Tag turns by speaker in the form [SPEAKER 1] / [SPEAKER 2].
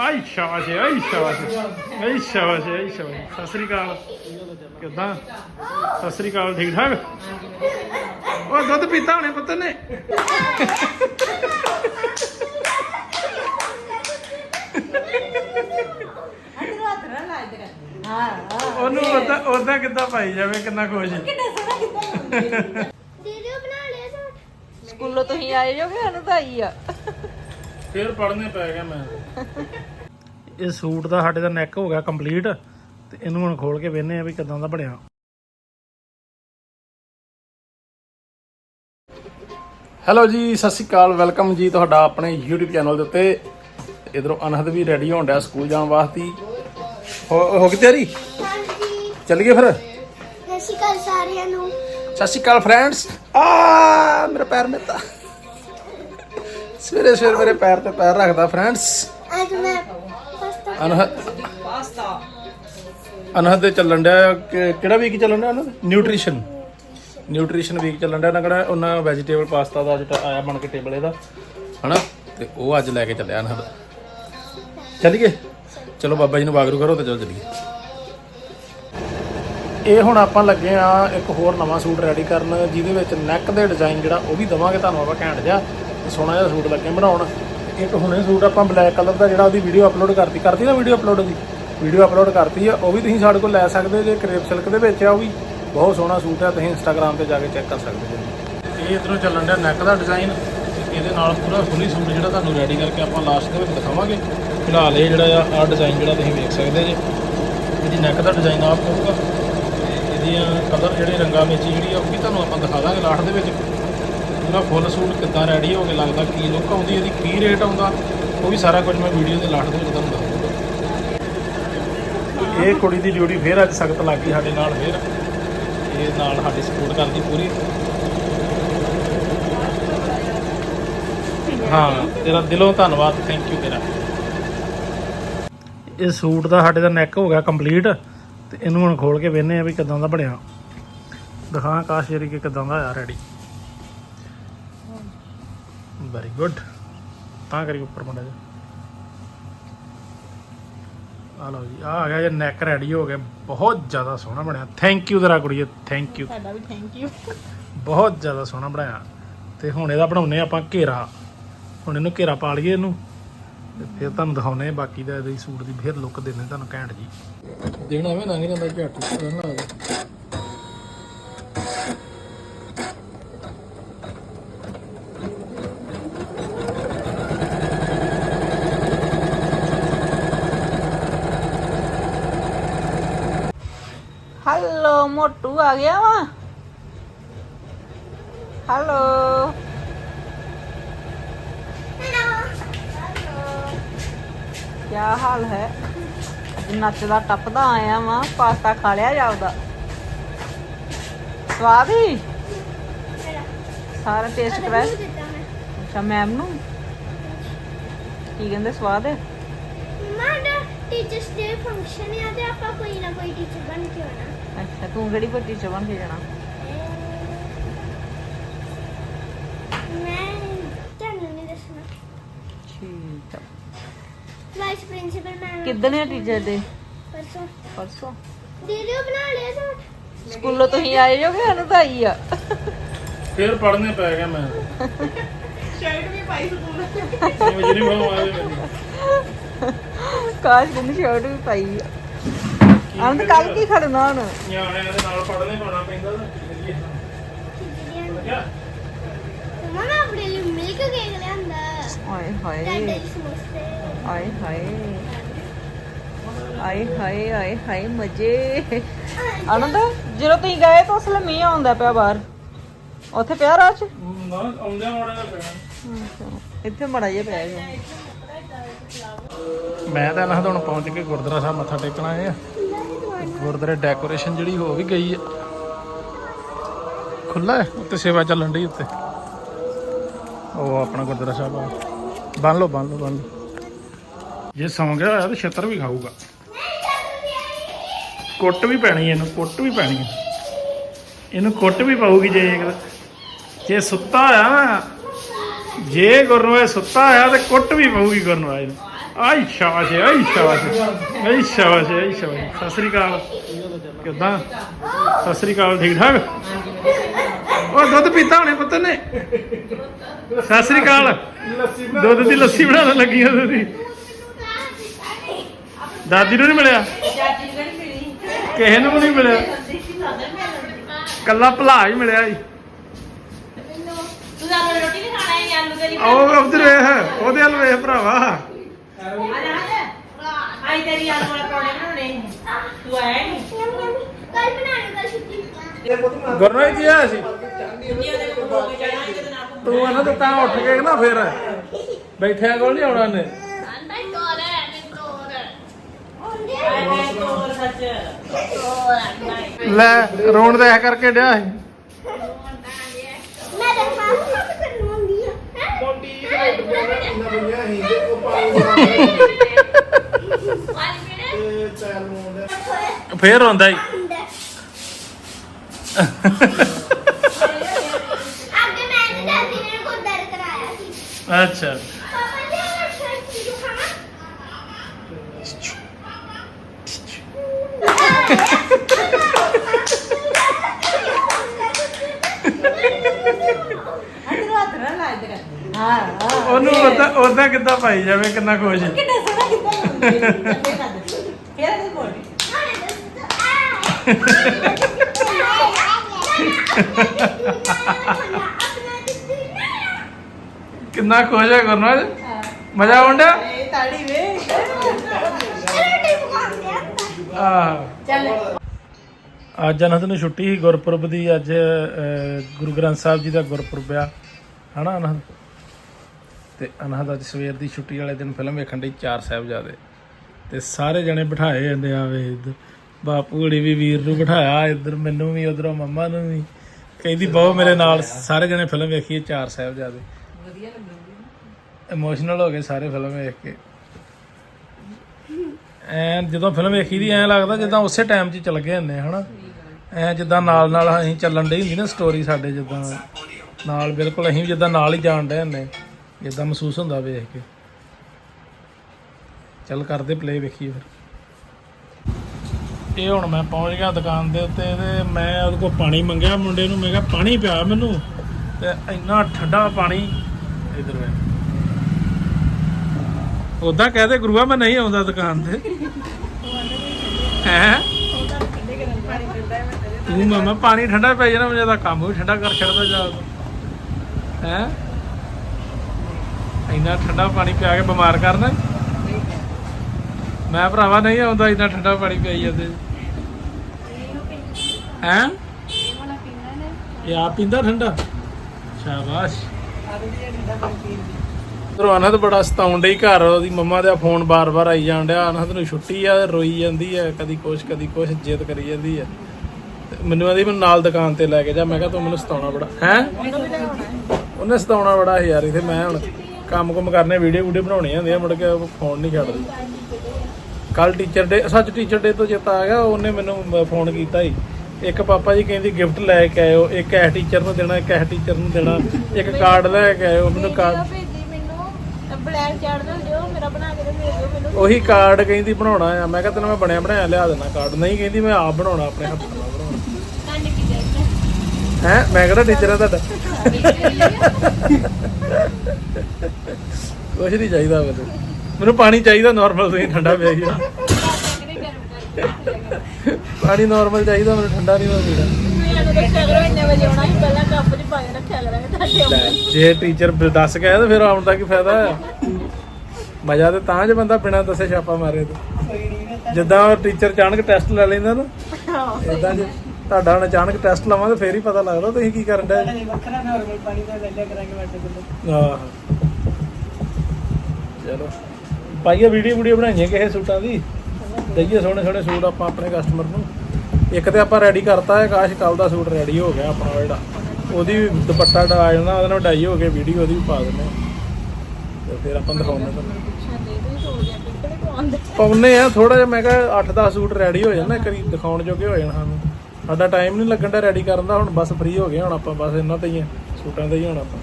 [SPEAKER 1] ਆਈ ਸ਼ਾਬਾਸ਼ ਆਈ ਸ਼ਾਬਾਸ਼ ਆਈ ਸ਼ਾਬਾਸ਼ ਆਈ ਸ਼ਾਬਾਸ਼। ਸਤਿ ਸ੍ਰੀ ਅਕਾਲ। ਕਿੱਦਾਂ? ਸਤਿ ਸ੍ਰੀ ਅਕਾਲ ਠੀਕ ਠਾਕ? ਉਹ ਦੁੱਧ ਪੀਤਾ ਹੋਣੇ ਪੁੱਤ ਨੇ। ਉਹਨੂੰ ਉਹਦਾ ਉਹਦਾ ਕਿੱਦਾਂ ਪਾਈ ਜਾਵੇ ਕਿੰਨਾ ਖੁਸ਼?
[SPEAKER 2] ਸਕੂਲੋਂ ਤੁਸੀਂ ਆਏ ਜੋ ਕਿ ਸਾਨੂੰ ਤਾਂ ਆਈ ਆ।
[SPEAKER 1] ਫੇਰ ਪੜਨੇ ਪੈ ਗਿਆ ਮੈਂ। ਇਹ ਸੂਟ ਦਾ ਸਾਡੇ ਦਾ ਨੈਕ ਹੋ ਗਿਆ ਕੰਪਲੀਟ ਤੇ ਇਹਨੂੰ ਹੁਣ ਖੋਲ ਕੇ ਵੇਖਨੇ ਆ ਵੀ ਕਿਦਾਂ ਦਾ ਬਣਿਆ। ਹੈਲੋ ਜੀ ਸਤਿ ਸ਼੍ਰੀ ਅਕਾਲ ਵੈਲਕਮ ਜੀ ਤੁਹਾਡਾ ਆਪਣੇ YouTube ਚੈਨਲ ਦੇ ਉੱਤੇ। ਇਧਰੋਂ ਅਨਹਦ ਵੀ ਰੈਡੀ ਹੋਣ ਡਿਆ ਸਕੂਲ ਜਾਣ ਵਾਸਤੇ। ਹੋ ਹੋ ਗਈ ਤਿਆਰੀ?
[SPEAKER 3] ਹਾਂਜੀ।
[SPEAKER 1] ਚੱਲੀਏ ਫਿਰ?
[SPEAKER 3] ਸਤਿ ਸ਼੍ਰੀ ਅਕਾਲ ਸਾਰਿਆਂ ਨੂੰ।
[SPEAKER 1] ਸਤਿ ਸ਼੍ਰੀ ਅਕਾਲ ਫਰੈਂਡਸ ਆ ਮੇਰਾ ਪੈਰ ਮੇਤਾ ਸਵੇਰੇ ਸਵੇਰੇ ਮੇਰੇ ਪੈਰ ਤੇ ਪੈਰ ਰੱਖਦਾ ਫਰੈਂਡਸ।
[SPEAKER 3] ਅੱਜ ਮੈਂ ਪਾਸਤਾ
[SPEAKER 1] ਅਨਹਦ ਅਨਹਦ ਦੇ ਚੱਲਣ ਡਿਆ ਕਿ- ਕਿਹੜਾ ਵੀਕ ਚੱਲਣ ਡਿਆ ਅਨਹਦ? ਨਿਊਟ੍ਰੀਸ਼ਨ ਨਿਊਟ੍ਰੀਸ਼ਨ ਵੀਕ ਚੱਲਣ ਡਿਆ ਨਾ ਕਿਹੜਾ ਉਹਨਾਂ ਵੈਜੀਟੇਬਲ ਪਾਸਤਾ ਦਾ ਜਿਹੜਾ ਆਇਆ ਬਣ ਕੇ ਟੇਬਲ ਇਹਦਾ। ਹਨਾ? ਤੇ ਉਹ ਅੱਜ ਲੈ ਕੇ ਚੱਲਿਆ ਅਨਹਦ। ਚੱਲੀਏ? ਚਲੋ ਬਾਬਾ ਜੀ ਨੂੰ ਵਾਗਰੂ ਕਰੋ ਤੇ ਚਲ ਚੱਲੀਏ। ਇਹ ਹੁਣ ਆਪਾਂ ਲੱਗੇ ਆ ਇੱਕ ਹੋਰ ਨਵਾਂ ਸੂਟ ਰੈਡੀ ਕਰਨ ਜਿਹਦੇ ਵਿੱਚ ਨੈਕ ਦੇ ਡਿਜ਼ਾਈਨ ਜਿਹੜਾ ਉਹ ਵੀ ਦਵਾਂਗੇ ਤੁਹਾਨੂੰ ਆਪਾਂ ਘੈਂਟ ਜਿਹਾ। ਤੇ ਸੋਹਣਾ ਜਿਹਾ ਸੂਟ ਲੱਗੇ ਬਣਾਉਣ। ਇੱਕ ਹੁਣੇ ਸੂਟ ਆਪਾਂ ਬਲੈਕ ਕਲਰ ਦਾ ਜਿਹੜਾ ਉਹਦੀ ਵੀਡੀਓ ਅਪਲੋਡ ਕਰਤੀ। ਕਰਤੀ ਨਾ ਵੀਡੀਓ ਅਪਲੋਡ ਦੀ ਵੀਡੀਓ ਅਪਲੋਡ ਕਰਤੀ ਆ, ਉਹ ਵੀ ਤੁਸੀਂ ਸਾਡੇ ਕੋਲ ਲੈ ਸਕਦੇ ਹੋ ਜੇ ਕਰੇਪ ਸਿਲਕ ਦੇ ਵਿੱਚ ਆ, ਉਹ ਵੀ। ਬਹੁਤ ਸੋਹਣਾ ਸੂਟ ਆ, ਤੁਸੀਂ ਇੰਸਟਾਗ੍ਰam ਤੇ ਜਾ ਕੇ ਚੈੱਕ ਕਰ ਸਕਦੇ ਹੋ ਇਹ ਇਧਰੋਂ ਚੱਲਣ ਡਿਆ ਨੈਕ ਦਾ ਡਿਜ਼ਾਈਨ ਇਹਦੇ ਨਾਲ ਪੂਰਾ ਫੁੱਲੀ ਸੂਟ ਜਿਹੜਾ ਤੁਹਾਨੂੰ ਰੈਡੀ ਕਰਕੇ ਆਪਾਂ ਲਾਸਟ ਦੇ ਵਿੱਚ ਦਿਖਾਵਾਂਗੇ। ਫਿਲਹਾਲ ਇਹ ਜਿਹੜਾ ਆ, ਆਹ ਡਿਜ਼ਾਈਨ ਜਿਹੜਾ ਤੁਸੀਂ ਵੇਖ ਸਕਦੇ ਜੇ। ਇਹਦੀ ਨੈਕ ਦਾ ਡਿਜ਼ਾਈਨ ਆਪ ਹੋਊਗਾ। ਤੇ ਇਹਦੀਆਂ ਕਲਰ ਜਿਹੜੇ ਰੰਗਾਂ ਵਿੱਚ ਜਿਹੜੀ ਆ, ਉਹ ਵੀ ਤੁਹਾਨੂੰ ਆਪਾਂ ਦਿਖਾ ਦਾਂਗੇ ਲਾਸਟ ਦੇ ਵਿੱਚ। ਪੂਰਾ ਫੁੱਲ ਸੂਟ ਕਿੱਦਾਂ ਰੈਡੀ ਹੋ ਕੇ ਲੱਗਦਾ ਕੀ ਲੁੱਕ ਆਉਂਦੀ, ਇਹਦੀ ਕੀ ਰੇਟ ਆਉਂਦਾ, ਉਹ ਵੀ ਸਾਰਾ ਕੁਝ ਮੈਂ ਵੀਡੀਓ ਦੇ ਲਾਸਟ ਦੇ ਵਿੱਚ ਤੁਹਾਨੂੰ ਦੱਸੂਗਾ। ਇਹ ਕੁੜੀ ਦੀ ਡਿਊਟੀ ਫੇਰ ਅੱਜ ਸਖਤ ਲੱਗ ਗਈ ਸਾਡੇ ਨਾਲ, ਫੇਰ ਇਹ ਨਾਲ ਸਾਡੀ ਸਪੋਰਟ ਕਰਦੀ ਪੂਰੀ। ਹਾਂ, ਤੇਰਾ ਦਿਲੋਂ ਧੰਨਵਾਦ ਥੈਂਕ ਯੂ ਤੇਰਾ। ਇਹ ਸੂਟ ਦਾ ਸਾਡੇ ਦਾ ਨੈਕ ਹੋ ਗਿਆ ਕੰਪਲੀਟ ਤੇ ਇਹਨੂੰ ਹੁਣ ਖੋਲ ਕੇ ਵੇਖਨੇ ਆ ਵੀ ਕਿਦਾਂ ਦਾ ਬਣਿਆ। ਦਿਖਾ ਕਾਸ਼ ਜਿਹੜੀ ਕਿ ਕਿਦਾਂ ਦਾ ਆਇਆ ਰੈਡੀ ਵੈਰੀ ਗੁੱਡ ਤਾਂ ਕਰੀ ਉੱਪਰ ਮੁੰਡਾ ਜੀ ਆ ਲਓ ਜੀ ਆ ਆ ਗਿਆ ਜੇ ਨੈਕ ਰੈਡੀ ਹੋ ਗਿਆ। ਬਹੁਤ ਜ਼ਿਆਦਾ ਸੋਹਣਾ ਬਣਿਆ। ਥੈਂਕ ਯੂ ਤੇਰਾ ਕੁੜੀਏ ਥੈਂਕ ਯੂ
[SPEAKER 2] ਤੁਹਾਡਾ ਵੀ ਥੈਂਕ ਯੂ
[SPEAKER 1] ਬਹੁਤ ਜ਼ਿਆਦਾ ਸੋਹਣਾ ਬਣਾਇਆ। ਤੇ ਹੁਣ ਇਹਦਾ ਬਣਾਉਨੇ ਆਪਾਂ ਘੇਰਾ। ਹੁਣ ਇਹਨੂੰ ਘੇਰਾ ਪਾ ਲਈਏ ਇਹਨੂੰ। ਤੇ ਫਿਰ ਤੁਹਾਨੂੰ ਦਿਖਾਉਨੇ ਆ ਬਾਕੀ ਦਾ ਇਹਦੀ ਸੂਟ ਦੀ ਫਿਰ ਲੁੱਕ ਦੇਣੇ ਤੁਹਾਨੂੰ ਘੈਂਟ ਜੀ। ਦੇਣਾ ਐਵੇਂ ਲੰਘ ਜਾਂਦਾ ਝੱਟ ਰਹਿਣਾ
[SPEAKER 2] ਹੈਲੋ ਮੋਟੂ ਆ ਗਿਆ ਵਾ। ਹੈਲੋ ਕੀ ਹਾਲ ਹੈ? ਅੱਜ ਨੱਚਦਾ ਟੱਪਦਾ ਆਇਆ ਵਾਂ ਪਾਸਤਾ ਖਾ ਲਿਆ ਜਾਉਦਾ ਸਵਾਦ ਹੀ? ਸਾਰਾ ਟੇਸਟ ਕਰਾਇਆ ਅੱਛਾ ਮੈਮ ਨੂੰ? ਕੀ ਕਹਿੰਦੇ ਸਵਾਦ ਹੈ?
[SPEAKER 3] ਟੀਚਰਸ ਡੇ ਫੰਕਸ਼ਨ ਹੈ ਤੇ ਆਪਾਂ ਕੋਈ ਨਾ ਕੋਈ ਟੀਚਰ ਬਣ ਕੇ ਆਉਣਾ।
[SPEAKER 2] ਅੱਛਾ ਤੂੰ ਕਿਹੜੀ ਬੱਟੀ ਚ ਬਣ ਕੇ ਜਾਣਾ?
[SPEAKER 3] ਮੈਂ ਤੁਹਾਨੂੰ ਨਹੀਂ ਦੱਸਣਾ।
[SPEAKER 2] ਠੀਕ ਆ।
[SPEAKER 3] ਵਾਈਸ ਪ੍ਰਿੰਸੀਪਲ ਮੈਮ
[SPEAKER 2] ਕਿੱਦਣ ਹੈ ਟੀਚਰ ਦੇ?
[SPEAKER 3] ਪਰਸੋਂ।
[SPEAKER 2] ਪਰਸੋਂ।
[SPEAKER 3] ਵੀਡੀਓ ਬਣਾ ਲਿਆ ਸੂਟ
[SPEAKER 2] ਸਕੂਲੋਂ ਤੁਸੀਂ ਆਏ ਜੋ ਕਿ ਸਾਨੂੰ ਤਾਂ ਆਈ ਆ?
[SPEAKER 1] ਫਿਰ ਪੜਨੇ ਪੈ ਗਿਆ ਮੈਂ।
[SPEAKER 2] ਸ਼ਰਟ ਵੀ ਪਾਈ ਸਕੂਲ।
[SPEAKER 1] ਯੂਨੀਫਾਰਮ ਆ ਗਈ ਮੇਰੀ
[SPEAKER 2] ਕਾਸ਼ ਕਹਿੰਦੀ ਸ਼ਰਟ ਵੀ ਪਾਈ ਆ। ਅੰਤ ਕੱਲ ਕੀ ਖੜਨਾ ਹੁਣ
[SPEAKER 1] ਨਿਆਣਿਆਂ ਦੇ ਨਾਲ ਪੜਨੇ ਪਾਉਣਾ ਪੈਂਦਾ ਨਾ ਕੀ ਲੱਗਿਆ
[SPEAKER 3] ਮਮਾ ਮੈਂ ਆਪਣੇ ਲਈ ਮਿਲਕ ਕੇਕ ਲਿਆਂਦਾ।
[SPEAKER 2] ਆਏ ਹਾਏ।
[SPEAKER 3] ਸਮੋਸੇ।
[SPEAKER 2] ਆਏ ਹਾਏ। ਆਏ ਹਾਏ ਆਏ ਹਾਏ ਮਜੇ। ਆਨੰਦ ਜਦੋਂ ਤੁਸੀਂ ਗਏ ਤਾਂ ਉਸਲੇ ਮੀਂਹ ਆਉਂਦਾ ਪਿਆ ਬਾਹਰ। ਉੱਥੇ ਪਿਆ ਰਾਹ ਚ?
[SPEAKER 1] ਨਾ ਮਾੜਾ ਜਿਹਾ ਪੈਣਾ
[SPEAKER 2] ਇੱਥੇ ਮੜਾ ਜਿਹਾ ਪਿਆ
[SPEAKER 1] ਮੈਂ ਤਾਂ ਇਹਨਾਂ ਹੁਣ ਪਹੁੰਚ ਕੇ ਗੁਰਦੁਆਰਾ ਸਾਹਿਬ ਮੱਥਾ ਟੇਕਣ ਤੇ ਗੁਰਦੁਆਰੇ ਡੈਕੋਰੇਸ਼ਨ ਜਿਹੜੀ ਹੋ ਵੀ ਗਈ ਹੈ ਖੁੱਲਾ ਹੈ? ਉੱਤੇ ਸੇਵਾ ਚੱਲਣ ਡਈ ਉੱਤੇ। ਉਹ ਆਪਣਾ ਗੁਰਦੁਆਰਾ ਸਾਹਿਬ ਆ। ਬੰਨ ਲਓ ਬੰਨ ਲਓ ਬੰਨ ਲਓ। ਜੇ ਸੌਂ ਗਿਆ ਹੋਇਆ ਤਾਂ ਛੱਤਰ ਵੀ ਖਾਊਗਾ। ਕੁੱਟ ਵੀ ਪੈਣੀ ਇਹਨੂੰ, ਕੁੱਟ ਵੀ ਪੈਣੀ ਹੈ ਇਹਨੂੰ ਕੁੱਟ ਵੀ ਪਾਊਗੀ ਜੇ ਜੇ ਸੁੱਤਾ ਹੋਇਆ ਜੇ ਗੁਰਨਵਾਜ ਸੁੱਤਾ ਹੋਇਆ ਤੇ ਕੁੱਟ ਵੀ ਪਊਗੀ ਗੁਰਨਵਾਏ ਨੂੰ। ਆਈ ਸ਼ਾਬਾਸ਼ ਆਈ ਸ਼ਾਬਾਸ਼ ਆਈ ਸ਼ਾਬਾਸ਼ ਆਈ ਸ਼ਾਬਾਸ਼। ਸਤਿ ਸ੍ਰੀ ਅਕਾਲ। ਕਿੱਦਾਂ? ਸਤਿ ਸ੍ਰੀ ਅਕਾਲ ਠੀਕ ਠਾਕ? ਉਹ ਦੁੱਧ ਪੀਤਾ ਹੋਣੇ ਪੁੱਤ ਨੇ। ਸਤਿ ਸ੍ਰੀ ਅਕਾਲ। ਦੁੱਧ ਦੀ ਲੱਸੀ ਬਣਾਉਣ ਲੱਗੀ ਆ ਤੁਸੀਂ ਦਾਦੀ ਨੂੰ ਨਹੀਂ ਮਿਲਿਆ? ਕਿਸੇ ਨੂੰ ਨਹੀਂ ਮਿਲਿਆ? ਕੱਲਾ ਭਲਾ ਹੀ ਮਿਲਿਆ ਜੀ
[SPEAKER 2] ਤੂੰ ਤਾਂ ਰੋਟੀ ਨਹੀਂ ਖਾਣਾ ਹੈ ਆਲੂ ਦੇ
[SPEAKER 1] ਉਹ ਉਧਰ ਵੇਖ ਉਹਦੇ ਵੱਲ ਵੇਖ ਭਰਾਵਾ।
[SPEAKER 2] ਆਈ ਤੇਰੀ ਆਲੂ ਵਾਲੇ ਪਰੌਂਠੇ ਬਣਾਉਣੇ ਤੂੰ ਆਇਆ ਨਹੀਂ
[SPEAKER 1] ਗੁਰਨੋਈ ਕੀ ਆ ਸੀ?
[SPEAKER 2] ਦੁਨੀਆ ਦੇ ਕੋਲ ਹੋ ਕੇ ਜਾਣਾ ਇਹਦੇ ਨਾਲ
[SPEAKER 1] ਤੂੰ ਇਹਨਾਂ ਤੋਂ ਤਾਂ ਉੱਠ ਕੇ ਨਾ ਫੇਰ। ਬੈਠਿਆਂ ਕੋਲ ਨਹੀਂ ਆਉਣਾ ਨੇ
[SPEAKER 3] ਆਂਦਾ ਤੋਰ ਹੈ ਮੈਂ ਤੋਰ ਆਉਂਦੇ
[SPEAKER 2] ਆਏ ਮੈਂ ਤੋਰ ਸੱਚ
[SPEAKER 1] ਲੈ ਰੋਣ ਦਾ ਇਹ ਕਰਕੇ ਡਿਆ ਸੀ
[SPEAKER 3] ਮੈਂ ਤਾਂ ਮਾਸਕ ਕਰਨ ਮੰਗੀ ਆ ਹੈ
[SPEAKER 1] ਫੇਰ ਰੋਂਦਾ ਹੀ
[SPEAKER 3] ਅੱਗੇ ਮੈਂ ਤੇ ਦਾਦੀ ਨੇ ਕੋ ਦਰ ਕਰਾਇਆ ਸੀ।
[SPEAKER 1] ਅੱਛਾ।
[SPEAKER 3] ਪਾਪਾ ਜੀ
[SPEAKER 2] ਅੰਦਰ ਨਾ ਇੱਧਰ ਹਾਂ ਹਾਂ।
[SPEAKER 1] ਉਹਨੂੰ ਉਹਦਾ ਉਹਦਾ ਕਿੱਦਾਂ ਪਾਈ ਜਾਵੇ ਕਿੰਨਾ ਖੁਸ਼।
[SPEAKER 2] ਕਿੰਨਾ ਸੋਹਣਾ ਕਿੱਦਾਂ ਫੇਰ ਇਹ ਬੋਲ
[SPEAKER 1] ਕਿੰਨਾ ਖੁਸ਼ ਹੈ ਗੁਰਨੋਜ ਮਜ਼ਾ ਆਉਂਦਾ
[SPEAKER 2] ਇਹ ਤਾੜੀ ਵੇ
[SPEAKER 1] ਆਹ। ਅੱਜ ਅਨੰਦ ਨੂੰ ਛੁੱਟੀ ਸੀ ਗੁਰਪੁਰਬ ਦੀ, ਅੱਜ ਗੁਰੂ ਗ੍ਰੰਥ ਸਾਹਿਬ ਜੀ ਦਾ ਗੁਰਪੁਰਬ ਆ। ਹਨਾ ਅਨੰਦ ਤੇ ਅਨੰਦ ਅੱਜ ਸਵੇਰ ਦੀ ਛੁੱਟੀ ਵਾਲੇ ਦਿਨ ਫਿਲਮ ਵੇਖਣ ਲਈ ਚਾਰ ਸਾਹਿਬਜ਼ਾਦੇ। ਤੇ ਸਾਰੇ ਜਣੇ ਬਿਠਾਏ ਜਾਂਦੇ ਆ ਵੇ ਬਾਪੂ ਹੜੀ ਵੀ ਵੀਰ ਨੂੰ ਬਿਠਾਇਆ ਇੱਧਰ ਮੈਨੂੰ ਵੀ ਉਧਰੋਂ ਮੰਮਾ ਨੂੰ ਵੀ। ਕਹਿੰਦੀ ਬਹੁ ਮੇਰੇ ਨਾਲ ਸਾਰੇ ਜਣੇ ਫਿਲਮ ਵੇਖੀਏ ਚਾਰ
[SPEAKER 2] ਵਧੀਆ ਲੱਗੂਗੀ
[SPEAKER 1] ਇਮੋਸ਼ਨਲ ਹੋ ਗਏ ਸਾਰੇ ਫਿਲਮ ਵੇਖ ਕੇ। ਐ ਜਦੋਂ ਫਿਲਮ ਵੇਖੀ ਦੀ ਐ ਲੱਗਦਾ ਜਿੱਦਾਂ ਉਸੇ ਟਾਈਮ 'ਚ ਚੱਲ ਗਏ ਹੁੰਦੇ ਹਨਾ? ਐ ਜਿੱਦਾਂ ਨਾਲ ਨਾਲ ਅਸੀਂ ਚੱਲਣ ਡਈ ਹੁੰਦੀ ਨਾ ਸਟੋਰੀ ਸਾਡੇ ਜਿੱਦਾਂ ਨਾਲ ਬਿਲਕੁਲ ਅਸੀਂ ਵੀ ਜਿੱਦਾਂ ਨਾਲ ਹੀ ਜਾਣ ਡਏ ਹੁੰਦੇ ਜਿੱਦਾਂ ਮਹਿਸੂਸ ਹੁੰਦਾ ਵੇਖ ਕੇ। ਚੱਲ ਕਰਦੇ ਪਲੇ ਵੇਖੀਏ ਫਿਰ। ਇਹ ਹੁਣ ਮੈਂ ਪਹੁੰਚ ਗਿਆ ਦੁਕਾਨ ਦੇ ਉੱਤੇ ਤੇ ਮੈਂ ਉਹਦੇ ਕੋਲ ਪਾਣੀ ਮੰਗਿਆ, ਮੁੰਡੇ ਨੂੰ ਮੈਂ ਕਿਹਾ ਪਾਣੀ ਪਿਆ ਮੈਨੂੰ ਤੇ ਇੰਨਾ ਠੰਡਾ ਪਾਣੀ ਇਧਰ ਵੇ। ਉਦਾਂ ਕਹਦੇ ਗੁਰੂਆ, ਮੈਂ ਨਹੀਂ ਆਉਂਦਾ ਦੁਕਾਨ ਤੇ। ਹੈ? ਤੂੰ ਮਾਮਾ ਪਾਣੀ ਠੰਡਾ ਪੈ ਜਾਣਾ ਮੈਨੂੰ ਤਾਂ ਕੰਮ ਵੀ ਠੰਡਾ ਕਰ ਛੱਡਦਾ ਜਾ ਹੈ? ਇੰਨਾ ਠੰਡਾ ਪਾਣੀ ਪਿਆ ਕੇ ਬਿਮਾਰ ਕਰਨਾ। ਮੈਂ ਭਰਾਵਾ ਨਹੀਂ ਆਉਂਦਾ, ਇੰਨਾ ਠੰਡਾ ਪਾਣੀ ਪਿਆਈ ਜਾਂਦੇ। ਹੈ? ਇਹ ਆਪ ਪੀਂਦਾ ਠੰਡਾ? ਸ਼ਾਬਾਸ਼। ਉਧਰੋਂ ਅਨਹਦ ਬੜਾ ਸਤਾਉਣ ਡਈ ਘਰ, ਉਹਦੀ ਮੰਮਾ ਦਾ ਫੋਨ ਬਾਰ-ਬਾਰ ਆਈ ਜਾਣ ਡਿਆ। ਅਨਹਦ ਨੂੰ ਛੁੱਟੀ ਆ, ਰੋਈ ਜਾਂਦੀ ਆ, ਕਦੀ ਕੁਛ ਕਦੀ ਕੁਛ, ਜਿੱਦ ਕਰੀ ਜਾਂਦੀ ਆ। ਮੈਨੂੰ ਆਂਦੀ, ਮੈਨੂੰ ਨਾਲ ਦੁਕਾਨ ਤੇ ਲੈ ਕੇ ਜਾ। ਮੈਂ ਕਿਹਾ, ਤੂੰ ਮੈਨੂੰ ਸਤਾਉਣਾ ਬੜਾ। ਹੈ? ਉਹਨੇ ਸਤਾਉਣਾ ਬੜਾ ਯਾਰ, ਇਥੇ ਮੈਂ ਹੁਣ ਕੰਮ ਕੁਮ ਕਰਨੇ ਵੀਡੀਓ ਵੀਡੀਓ ਬਣਾਉਣੀ ਹੁੰਦੀ ਆ ਮੁੜ ਕੇ ਫੋਨ ਨਹੀਂ ਛੱਡਦੀ। ਕੱਲ ਟੀਚਰ ਡੇ ਸੱਚ ਟੀਚਰ ਡੇ ਤੋਂ ਚੇਤਾ ਆ ਗਿਆ ਉਹਨੇ ਮੈਨੂੰ ਫੋਨ ਕੀਤਾ ਸੀ ਇੱਕ ਪਾਪਾ ਜੀ ਕਹਿੰਦੀ ਗਿਫਟ ਲੈ ਕੇ ਆਇਓ ਇੱਕ ਐ ਟੀਚਰ ਨੂੰ ਦੇਣਾ ਇੱਕ ਐ ਟੀਚਰ ਨੂੰ ਦੇਣਾ ਇੱਕ ਕਾਰਡ ਲੈ ਕੇ ਆਇਓ ਮੈਨੂੰ ਕਾਰਡ
[SPEAKER 3] ਭੇਜੀ ਮੈਨੂੰ ਬਲੈਕ ਚਾੜ ਦਿਓ ਜੋ ਮੇਰਾ ਬਣਾ ਕੇ ਦੇ ਦਿਓ ਮੈਨੂੰ।
[SPEAKER 1] ਉਹੀ ਕਾਰਡ ਕਹਿੰਦੀ ਬਣਾਉਣਾ ਆ। ਮੈਂ ਕਿਹਾ ਤੈਨੂੰ ਮੈਂ ਬਣਿਆ ਬਣਾਇਆ ਲਿਆ ਦੇਣਾ ਕਾਰਡ ਨਹੀਂ ਕਹਿੰਦੀ ਮੈਂ ਆਪ ਬਣਾਉਣਾ ਆਪਣੇ ਹੱਥ ਨਾਲ ਬਣਾਉਣਾ। ਹੈ? ਮੈਂ ਕਿਹੜਾ ਟੀਚਰ ਆ ਤੁਹਾਡਾ? ਕੁਛ ਨਹੀਂ ਚਾਹੀਦਾ ਮੈਨੂੰ। ਮੈਨੂੰ ਪਾਣੀ ਚਾਹੀਦਾ ਨਾਰਮਲ ਤੁਸੀਂ ਠੰਡਾ ਪਿਆ ਗਿਆ ਪਾਣੀ ਨਾਰਮਲ ਚਾਹੀਦਾ ਮੈਨੂੰ ਠੰਡਾ ਨਹੀਂ ਪੀਣਾ
[SPEAKER 3] ਮੈਨੂੰ ਰੱਖਿਆ ਕਰੋ ਇੰਨੇ ਵਜੇ ਆਉਣਾ ਸੀ ਪਹਿਲਾਂ ਕੱਪ 'ਚ ਪਾ ਕੇ ਰੱਖਿਆ ਕਰਾਂਗੇ ਤੁਹਾਡੇ
[SPEAKER 1] ਲੈ, ਜੇ ਟੀਚਰ ਦੱਸ ਗਿਆ ਤਾਂ ਫਿਰ ਆਉਣ ਦਾ ਕੀ ਫਾਇਦਾ ਹੈ? ਮਜ਼ਾ ਤੇ ਤਾਂ ਜੇ ਬੰਦਾ ਬਿਨਾਂ ਦੱਸੇ ਛਾਪਾ ਮਾਰੇ ਤੇ। ਜਿੱਦਾਂ ਟੀਚਰ ਅਚਾਨਕ ਟੈਸਟ ਲੈ ਲੈਂਦਾ ਨਾ ਇਦਾਂ ਜੇ ਤੁਹਾਡਾ ਹੁਣ ਅਚਾਨਕ ਟੈਸਟ ਲਵਾਂਗੇ ਫੇਰ ਹੀ ਪਤਾ ਲੱਗਦਾ ਤੁਸੀਂ ਕੀ ਕਰਨ ਦਾ
[SPEAKER 2] ਵੱਖਰਾ ਨਾਰਮਲ ਪਾਣੀ ਦਾ ਲੈ ਲਿਆ ਕਰਾਂਗੇ ਵਾਟਰ ਕੋਲ।
[SPEAKER 1] ਆਹ। ਚਲੋ। ਪਾਈਏ ਵੀਡੀਓ ਵੀਡੀਓ ਬਣਾਈਏ ਕਿਸੇ ਸੂਟਾਂ ਦੀ। ਦਈਏ ਸੋਹਣੇ ਸੋਹਣੇ ਸੂਟ ਆਪਾਂ ਆਪਣੇ ਕਸਟਮਰ ਨੂੰ। ਇੱਕ ਤੇ ਆਪਾਂ ਰੈਡੀ ਕਰਤਾ ਹੈ, ਕਾਸ਼ ਕੱਲ ਦਾ ਸੂਟ ਰੈਡੀ ਹੋ ਗਿਆ ਆਪਣਾ ਜਿਹੜਾ। ਉਹਦੀ ਵੀ ਦੁਪੱਟਾ ਡਾ ਆ ਜਾਣਾ ਉਹਦੇ ਨਾਲ ਡਾਈ ਹੋ ਕੇ ਵੀਡੀਓ ਉਹਦੀ ਵੀ ਪਾ ਦਿੰਦੇ ਹਾਂ। ਤੇ ਫਿਰ ਆਪਾਂ ਦਿਖਾਉਂਦੇ ਤੁਹਾਨੂੰ। ਪਾਉਨੇ ਆ ਥੋੜਾ ਜਿਹਾ ਮੈਂ ਕਿਹਾ 8-10 ਸੂਟ ਰੈਡੀ ਹੋ ਜਾਣ ਨਾ ਦਿਖਾਉਣ ਜੋਗੇ ਹੋ ਜਾਣ ਸਾਨੂੰ। ਸਾਡਾ ਟਾਈਮ ਨਹੀਂ ਲੱਗਣ ਦਾ ਰੈਡੀ ਕਰਨ ਦਾ, ਹੁਣ ਬਸ ਫ੍ਰੀ ਹੋ ਗਏ, ਹੁਣ ਆਪਾਂ ਬਸ ਇਹਨਾਂ ਤੇ ਹੀ ਆ, ਸੂਟਾਂ ਤੇ ਹੀ ਹੁਣ ਆਪਾਂ।